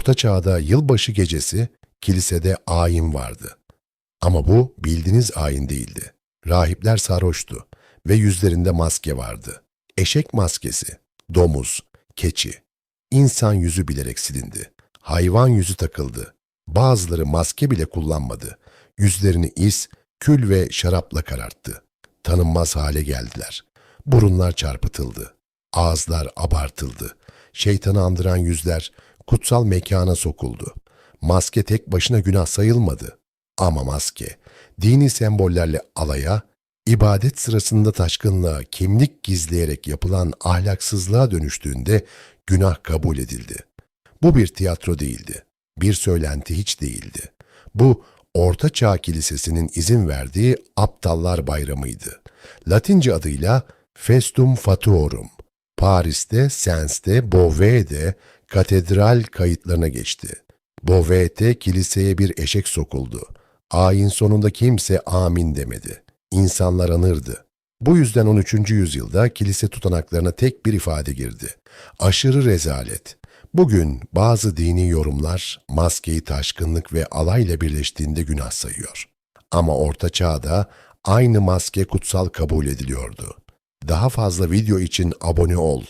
Orta Çağ'da yılbaşı gecesi kilisede ayin vardı. Ama bu bildiğiniz ayin değildi. Rahipler sarhoştu ve yüzlerinde maske vardı. Eşek maskesi, domuz, keçi. İnsan yüzü bilerek silindi. Hayvan yüzü takıldı. Bazıları maske bile kullanmadı. Yüzlerini is, kül ve şarapla kararttı. Tanınmaz hale geldiler. Burunlar çarpıtıldı. Ağızlar abartıldı. Şeytanı andıran yüzler kutsal mekana sokuldu. Maske tek başına günah sayılmadı. Ama maske, dini sembollerle alaya, ibadet sırasında taşkınlığa, kimlik gizleyerek yapılan ahlaksızlığa dönüştüğünde günah kabul edildi. Bu bir tiyatro değildi. Bir söylenti hiç değildi. Bu Orta Çağ Kilisesi'nin izin verdiği Aptallar Bayramı'ydı. Latince adıyla Festum Fatuorum. Paris'te, Sens'te, Beauvairs'de katedral kayıtlarına geçti. Beauvairs'te kiliseye bir eşek sokuldu. Ayin sonunda kimse amin demedi. İnsanlar anırdı. Bu yüzden 13. yüzyılda kilise tutanaklarına tek bir ifade girdi. Aşırı rezalet. Bugün bazı dini yorumlar maskeyi taşkınlık ve alayla birleştiğinde günah sayıyor. Ama Orta Çağ'da aynı maske kutsal kabul ediliyordu. Daha fazla video için abone ol.